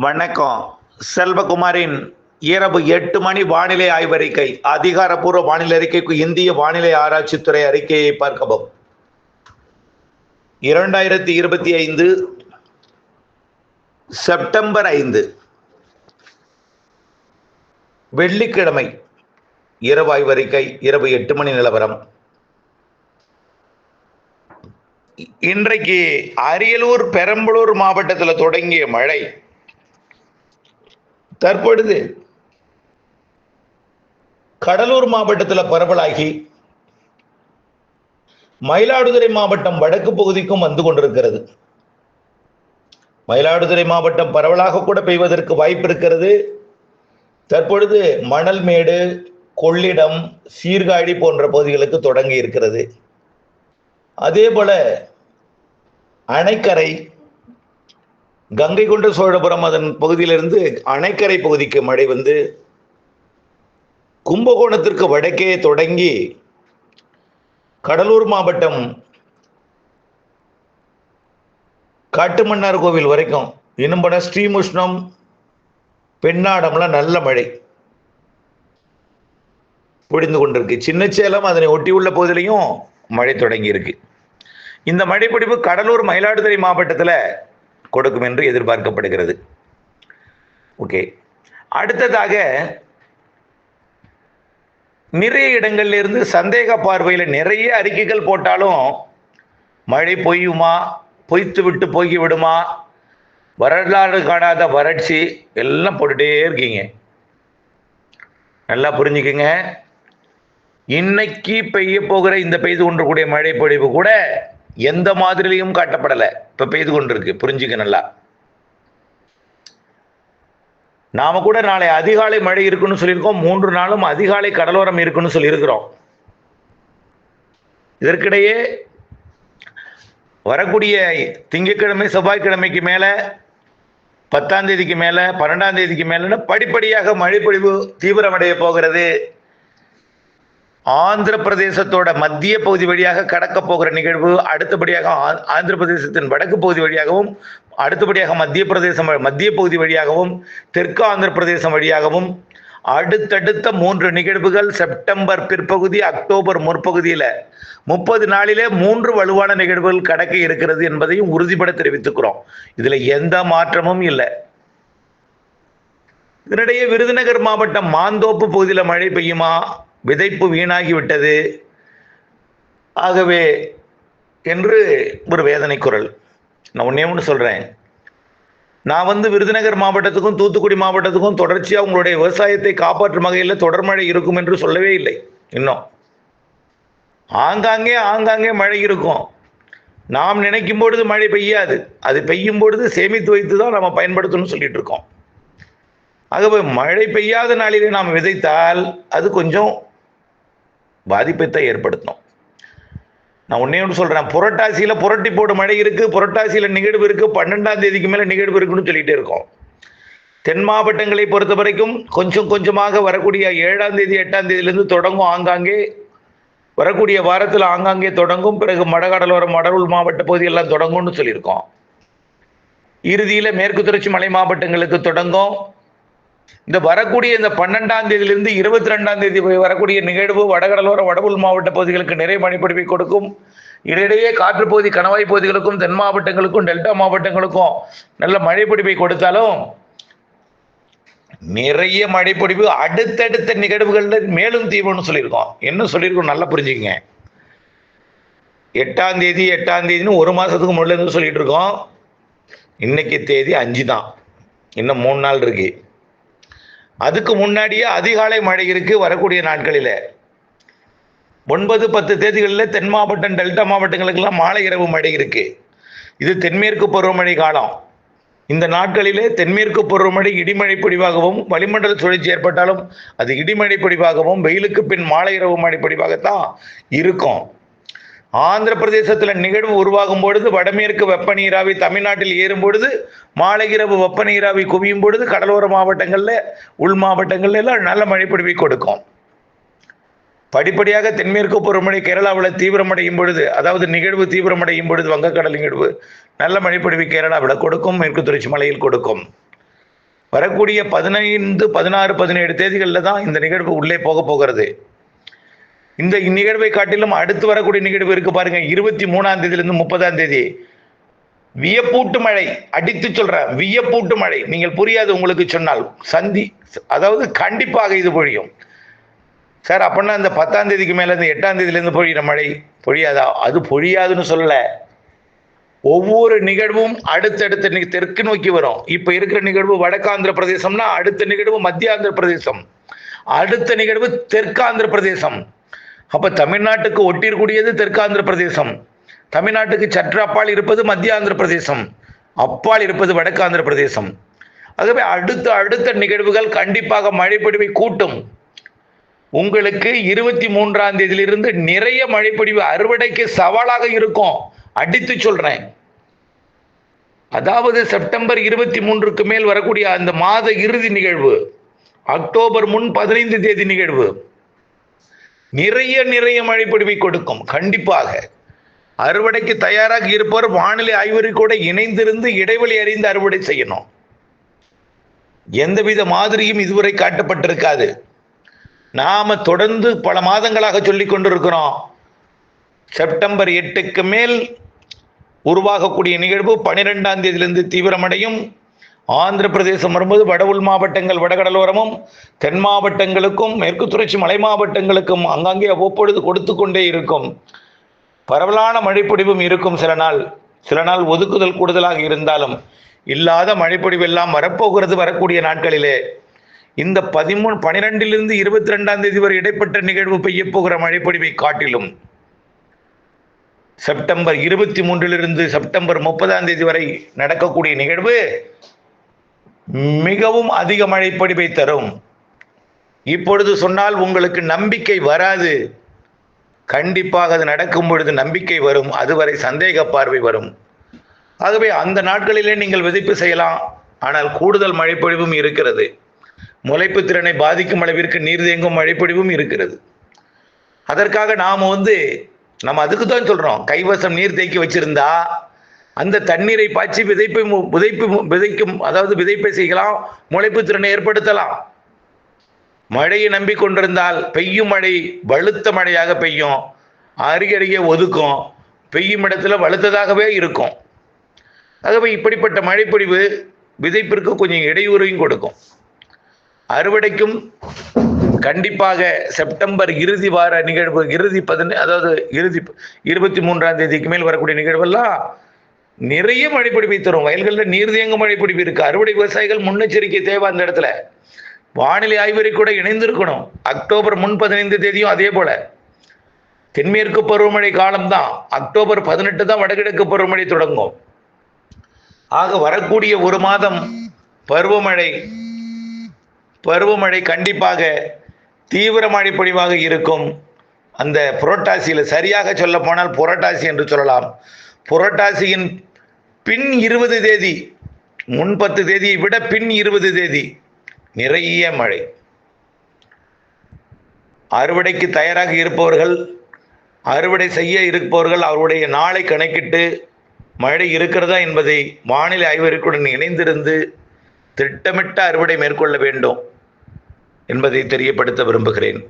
வணக்கம். செல்வகுமாரின் இரவு எட்டு மணி வானிலை ஆய்வறிக்கை. அதிகாரப்பூர்வ வானிலை அறிக்கைக்கு இந்திய வானிலை ஆராய்ச்சித்துறை அறிக்கையை பார்க்கவும். இரண்டாயிரத்தி இருபத்தி ஐந்து செப்டம்பர் ஐந்து. வெள்ளிக்கிழமை இரவு ஆய்வறிக்கை இரவு எட்டு மணி நிலவரம். இன்றைக்கு அரியலூர் பெரம்பலூர் மாவட்டத்தில் தொடங்கிய மழை. தற்பொழுது கடலூர் மாவட்டத்தில் பரவலாகி மயிலாடுதுறை மாவட்டம் வடக்கு பகுதிக்கும் வந்து கொண்டிருக்கிறது. மயிலாடுதுறை மாவட்டம் பரவலாக கூட பெய்வதற்கு வாய்ப்பு இருக்கிறது. தற்பொழுது மணல்மேடு கொள்ளிடம் சீர்காழி போன்ற பகுதிகளுக்கு தொடங்கி இருக்கிறது. அதே போல அணைக்கரை கங்கை கொண்ட சோழபுரம் அதன் பகுதியிலிருந்து அணைக்கரை பகுதிக்கு மழை வந்து கும்பகோணத்திற்கு வடக்கே தொடங்கி கடலூர் மாவட்டம் காட்டுமன்னார் கோவில் வரைக்கும். இன்னும் பட ஸ்ரீமுஷ்ணம் பெண்ணாடம்லாம் நல்ல மழை பொழிந்து கொண்டிருக்கு. சின்ன சேலம் அதனை ஒட்டியுள்ள பகுதியிலையும் மழை தொடங்கியிருக்கு. இந்த இந்த மழைப்பிடிப்பு கடலூர் மயிலாடுதுறை மாவட்டத்தில் கொடுக்கும் என்று எதிர்பார்க்கப்படுகிறது. ஓகே அடுத்ததாக நிறைய இடங்கள்ல இருந்து சந்தேக பார்வையில் நிறைய அறிக்கைகள் போட்டாலும் மழை பொய்யுமா? பொய்த்து விட்டு போகி விடுமா வரலாறு காணாத வறட்சி எல்லாம் போட்டுட்டே இருக்கீங்க. நல்லா புரிஞ்சுக்குங்க. இன்னைக்கு பெய்ய போகிற இந்த பெய்து கொண்டிருக்கூடிய மழை பொழிவு கூட எந்த மாதிரிலையும் காட்டப்படலை. இப்ப பெய்து கொண்டிருக்கு. புரிஞ்சுக்க நல்லா. நாம கூட நாளை அதிகாலை மழை இருக்குன்னு சொல்லியிருக்கோம். மூன்று நாளும் அதிகாலை கடலோரம் இருக்குன்னு சொல்லியிருக்கிறோம். இதற்கிடையே வரக்கூடிய திங்கட்கிழமை செவ்வாய்க்கிழமைக்கு மேல பத்தாம் தேதிக்கு மேல பன்னெண்டாம் தேதிக்கு மேல படிப்படியாக மழைப்பொழிவு தீவிரமடைய போகிறது. ஆந்திர பிரதேசத்தோட மத்திய பகுதி வழியாக கடக்க போகிற நிகழ்வு அடுத்தபடியாக ஆ- ஆந்திர பிரதேசத்தின் வடக்கு பகுதி வழியாகவும் அடுத்தபடியாக மத்திய பிரதேசம் மத்திய பகுதி வழியாகவும் தெற்கு ஆந்திர பிரதேசம் வழியாகவும் அடுத்தடுத்த மூன்று நிகழ்வுகள் செப்டம்பர் பிற்பகுதி அக்டோபர் முற்பகுதியில். முப்பது நாளிலே மூன்று வலுவான நிகழ்வுகள் கடக்க இருக்கிறது என்பதையும் உறுதிபட தெரிவித்துக்கிறோம். இதில் எந்த மாற்றமும் இல்லை. இதனிடையே விருதுநகர் மாவட்டம் மாந்தோப்பு பகுதியில் மழை பெய்யுமா? விதைப்பு வீணாகிவிட்டது. ஆகவே என்று ஒரு வேதனை குரல் நான் ஒன்றே ஒன்று சொல்கிறேன் நான் வந்து விருதுநகர் மாவட்டத்துக்கும் தூத்துக்குடி மாவட்டத்துக்கும் தொடர்ச்சியாக உங்களுடைய விவசாயத்தை காப்பாற்றும் வகையில் தொடர்மழை இருக்கும் என்று சொல்லவே இல்லை. இன்னும். ஆங்காங்கே ஆங்காங்கே மழை இருக்கும். நாம் நினைக்கும் பொழுது மழை பெய்யாது. அது பெய்யும் பொழுது சேமித்து வைத்து தான் நம்ம பயன்படுத்தணும்னு சொல்லிட்டு இருக்கோம். ஆகவே மழை பெய்யாத நாளிலே நாம் விதைத்தால் அது கொஞ்சம் பாதிப்பை ஏற்படுத்தணும். ஏற்படுத்தும் நான் ஒன்னே ஒன்று சொல்கிறேன் புரட்டாசியில் புரட்டி போடு மழை இருக்குது புரட்டாசியில் நிகழ்வு இருக்குது பன்னெண்டாம் தேதிக்கு மேலே நிகழ்வு இருக்குன்னு சொல்லிட்டே இருக்கோம். தென் மாவட்டங்களை பொறுத்த வரைக்கும் கொஞ்சம் கொஞ்சமாக வரக்கூடிய ஏழாம் தேதி எட்டாம் தேதியிலேருந்து தொடங்கும் ஆங்காங்கே வரக்கூடிய வாரத்தில் ஆங்காங்கே தொடங்கும் பிறகு மடகடலோரம் மடவுள் மாவட்ட பகுதியெல்லாம் தொடங்கும்னு சொல்லியிருக்கோம். இறுதியில் மேற்கு தொடர்ச்சி மலை மாவட்டங்களுக்கு தொடங்கும். இந்த வரக்கூடிய இந்த பன்னெண்டாம் தேதியிலிருந்து இருபத்தி ரெண்டாம் தேதி வரக்கூடிய நிகழ்வு வடகடலோர வடபுல் மாவட்ட பகுதிகளுக்கு நிறைய மழைப்பொழிவை கொடுக்கும். இடையிடையே காற்று பகுதி கணவாய் பகுதிகளுக்கும் தென் மாவட்டங்களுக்கும் டெல்டா மாவட்டங்களுக்கும் நல்ல மழைப்பிடிப்பை கொடுத்தாலும் நிறைய மழைப்பொடிவு அடுத்தடுத்த நிகழ்வுகள்ல மேலும் தீவிரம்னு சொல்லியிருக்கோம். என்ன சொல்லியிருக்கோம்? நல்லா புரிஞ்சுக்கங்க. எட்டாம் தேதி எட்டாம் தேதினு ஒரு மாதத்துக்கு முன்னாடி இருந்து சொல்லிட்டு இருக்கோம். இன்னைக்கு தேதி அஞ்சு தான் இன்னும் மூணு நாள் இருக்குது அதுக்கு முன்னாடியே அதிகாலை மழை இருக்கு வரக்கூடிய நாட்களில். ஒன்பது பத்து தேதிகளில் தென் மாவட்டம் டெல்டா மாவட்டங்களுக்கெல்லாம் மாலை இரவு மழை இருக்கு. இது தென்மேற்கு பருவமழை காலம். இந்த நாட்களிலே தென்மேற்கு பருவமழை இடிமழை பொழிவாகவும் வளிமண்டல சுழற்சி ஏற்பட்டாலும் அது இடிமழை பிடிவாகவும் வெயிலுக்கு பின் மாலை இரவு மழை பொழிவாகத்தான் இருக்கும். ஆந்திர பிரதேசத்தில் நிகழ்வு உருவாகும் பொழுது வடமேற்கு வெப்ப நீராவி தமிழ்நாட்டில் ஏறும் பொழுது மாலை வெப்ப நீராவி குவியும் பொழுது கடலோர மாவட்டங்களில் உள் மாவட்டங்கள்ல எல்லாம் நல்ல மழைப்பொழிவை கொடுக்கும். படிப்படியாக தென்மேற்கு பருவமழை கேரளாவில் தீவிரமடையும் பொழுது அதாவது நிகழ்வு தீவிரமடையும் பொழுது வங்கக்கடல் நிகழ்வு நல்ல மழைப்பொழிவு கேரளாவில் கொடுக்கும் மேற்கு தொடர்ச்சி மலையில் கொடுக்கும். வரக்கூடிய பதினைந்து பதினாறு பதினேழு தேதிகளில் தான் இந்த நிகழ்வு உள்ளே போக போகிறது. இந்த நிகழ்வை காட்டிலும் அடுத்து வரக்கூடிய நிகழ்வு இருக்கு பாருங்க. இருபத்தி மூணாம் தேதியிலிருந்து முப்பதாம் தேதி. வியப்பூட்டு மழை அடித்து சொல்றேன் வியப்பூட்டு மழை. நீங்கள் புரியாது உங்களுக்கு சொன்னால். சந்தி அதாவது கண்டிப்பாக இது பொழியும். சார் அப்படின்னா இந்த பத்தாம் தேதிக்கு மேல இருந்து எட்டாம் தேதியிலேருந்து பொழியிற மழை பொழியாதா? அது பொழியாதுன்னு சொல்லல. ஒவ்வொரு நிகழ்வும் அடுத்தடுத்த தெற்கு நோக்கி வரும். இப்ப இருக்கிற நிகழ்வு வடக்காந்திர பிரதேசம்னா அடுத்த நிகழ்வு மத்திய ஆந்திர பிரதேசம். அடுத்த நிகழ்வு தெற்காந்திர பிரதேசம். அப்ப தமிழ்நாட்டுக்கு ஒட்டியிருக்கூடியது தெற்காந்திர பிரதேசம். தமிழ்நாட்டுக்கு சற்று அப்பால் இருப்பது மத்திய ஆந்திர பிரதேசம். அப்பால் இருப்பது வடக்காந்திர பிரதேசம். ஆகவே அடுத்த அடுத்த நிகழ்வுகள் கண்டிப்பாக மழைப்பொழிவை கூட்டும். உங்களுக்கு இருபத்தி மூன்றாம் தேதியிலிருந்து நிறைய மழைப்பொழிவு அறுவடைக்கு சவாலாக இருக்கும். அடித்து சொல்றேன். அதாவது செப்டம்பர் இருபத்தி மூன்றுக்கு மேல் வரக்கூடிய அந்த மாத இறுதி நிகழ்வு அக்டோபர் முன் பதினைந்து தேதி நிகழ்வு நிறைய நிறைய மழைப்பொழிவை கொடுக்கும். கண்டிப்பாக. அறுவடைக்கு தயாராக இருப்பவர் வானிலை ஆய்வறி கூட இணைந்திருந்து இடைவெளி அறிந்து அறுவடை செய்யணும். எந்தவித மாதிரியும் இதுவரை காட்டப்பட்டிருக்காது. நாம தொடர்ந்து பல மாதங்களாக சொல்லிக் கொண்டிருக்கிறோம். செப்டம்பர் எட்டுக்கு மேல் உருவாகக்கூடிய நிகழ்வு பனிரெண்டாம் தேதியிலிருந்து தீவிரமடையும். ஆந்திர பிரதேசம் வரும்போது வட உள் மாவட்டங்கள் வடகடலோரமும் தென் மாவட்டங்களுக்கும் மேற்கு தொடர்ச்சி மலை மாவட்டங்களுக்கும் அங்கங்கே அவ்வப்பொழுது கொடுத்து கொண்டே இருக்கும். பரவலான மழைப்பொடிவும் இருக்கும் சில நாள். சில நாள் ஒதுக்குதல் கூடுதலாக இருந்தாலும் இல்லாத மழைப்பொடிவு எல்லாம் வரப்போகிறது வரக்கூடிய நாட்களிலே. இந்த பதிமூணு பனிரெண்டிலிருந்து இருபத்தி ரெண்டாம் தேதி வரை இடைப்பட்ட நிகழ்வு பெய்ய போகிற மழைப்பொடிவை காட்டிலும் செப்டம்பர் இருபத்தி மூன்றிலிருந்து செப்டம்பர் முப்பதாம் தேதி வரை நடக்கக்கூடிய நிகழ்வு மிகவும் அதிக மழைப்பொழிவை தரும். இப்பொழுது சொன்னால் உங்களுக்கு நம்பிக்கை வராது. கண்டிப்பாக அது நடக்கும் பொழுது நம்பிக்கை வரும். அதுவரை சந்தேக பார்வை வரும். ஆகவே அந்த நாட்களிலே நீங்கள் விதைப்பு செய்யலாம். ஆனால் கூடுதல் மழைப்பொழிவும் இருக்கிறது. முளைப்பு திறனை பாதிக்கும் அளவிற்கு நீர் தேங்கும் மழைப்பொழிவும் இருக்கிறது. அதற்காக நாம் வந்து நம்ம அதுக்கு தான் சொல்கிறோம் கைவசம் நீர் தேக்கி வச்சிருந்தா அந்த தண்ணீரை பாய்ச்சி விதைப்பை விதைப்பு விதைக்கும் அதாவது விதைப்பை செய்யலாம் முளைப்பு திறனை ஏற்படுத்தலாம். மழையை நம்பிக்கொண்டிருந்தால் பெய்யும் மழை வலுத்த மழையாக பெய்யும். அருகருகே ஒதுக்கும் பெய்யும் இடத்துல வலுத்ததாகவே இருக்கும். ஆகவே இப்படிப்பட்ட மழைப்பொழிவு விதைப்பிற்கு கொஞ்சம் இடையூறையும் கொடுக்கும். அறுவடைக்கும் கண்டிப்பாக செப்டம்பர் இறுதி வார நிகழ்வு இறுதி பதின அதாவது இறுதி இருபத்தி மூன்றாம் தேதிக்கு மேல் வரக்கூடிய நிகழ்வெல்லாம் நிறைய மழைப்பிடிப்பை தரும். வயல்களில் நீர்தேங்க மழை மழைப்பிடிப்பு இருக்கு. அறுவடை விவசாயிகள் முன்னெச்சரிக்கை தேவை அந்த இடத்துல. வானிலை ஆய்வறை கூட இணைந்திருக்கணும். அக்டோபர் முன் பதினைந்து தேதியும் அதே போல. தென்மேற்கு பருவமழை காலம்தான். அக்டோபர் பதினெட்டு தான் வடகிழக்கு பருவமழை தொடங்கும். ஆக வரக்கூடிய ஒரு மாதம் பருவமழை. பருவமழை கண்டிப்பாக தீவிர மழை பொழிவாக இருக்கும். அந்த புரட்டாசியில் சரியாக சொல்ல போனால் புரட்டாசி என்று சொல்லலாம். புரட்டாசியின் பின் இருபது தேதி முன் பத்து தேதியை விட பின் இருபது தேதி நிறைய மழை. அறுவடைக்கு தயாராக இருப்பவர்கள் அறுவடை செய்ய இருப்பவர்கள் அவருடைய நாளை கணக்கிட்டு மழை இருக்கிறதா என்பதை வானிலை ஆய்வறிக்கையுடன் இணைந்திருந்து திட்டமிட்ட அறுவடை மேற்கொள்ள வேண்டும் என்பதை தெரியப்படுத்த விரும்புகிறேன்.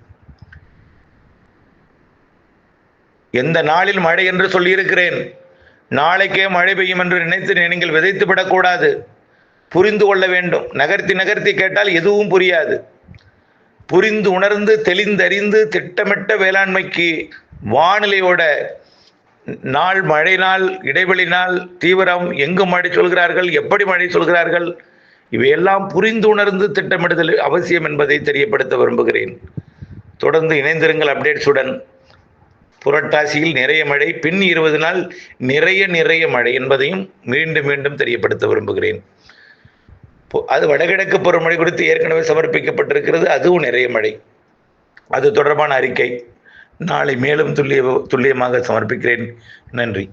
எந்த நாளில் மழை என்று சொல்லியிருக்கிறேன்? நாளைக்கே மழை பெய்யும் என்று நினைத்து நீங்கள் விதைத்து விடக்கூடாது புரிந்து கொள்ள வேண்டும். நகர்த்தி நகர்த்தி கேட்டால் எதுவும் புரியாது. புரிந்து உணர்ந்து தெளிந்தறிந்து திட்டமிட்ட வேளாண்மைக்கு வானிலையோட நாள் மழை நாள் இடைவெளி நாள் தீவிரம் எங்கு மழை சொல்கிறார்கள் எப்படி மழை சொல்கிறார்கள் இவையெல்லாம் புரிந்து உணர்ந்து திட்டமிடுதல் அவசியம் என்பதை தெரியப்படுத்த விரும்புகிறேன். தொடர்ந்து இணைந்திருங்கள் அப்டேட்ஸுடன். புரட்டாசியில் நிறைய மழை பின் இருபது நாள் நிறைய நிறைய மழை என்பதையும் மீண்டும் மீண்டும் தெரியப்படுத்த விரும்புகிறேன். அது வடகிழக்கு பருவமழை குறித்து ஏற்கனவே சமர்ப்பிக்கப்பட்டிருக்கிறது அதுவும் நிறைய மழை. அது தொடர்பான அறிக்கை. நாளை மேலும் துல்லிய துல்லியமாக சமர்ப்பிக்கிறேன். நன்றி.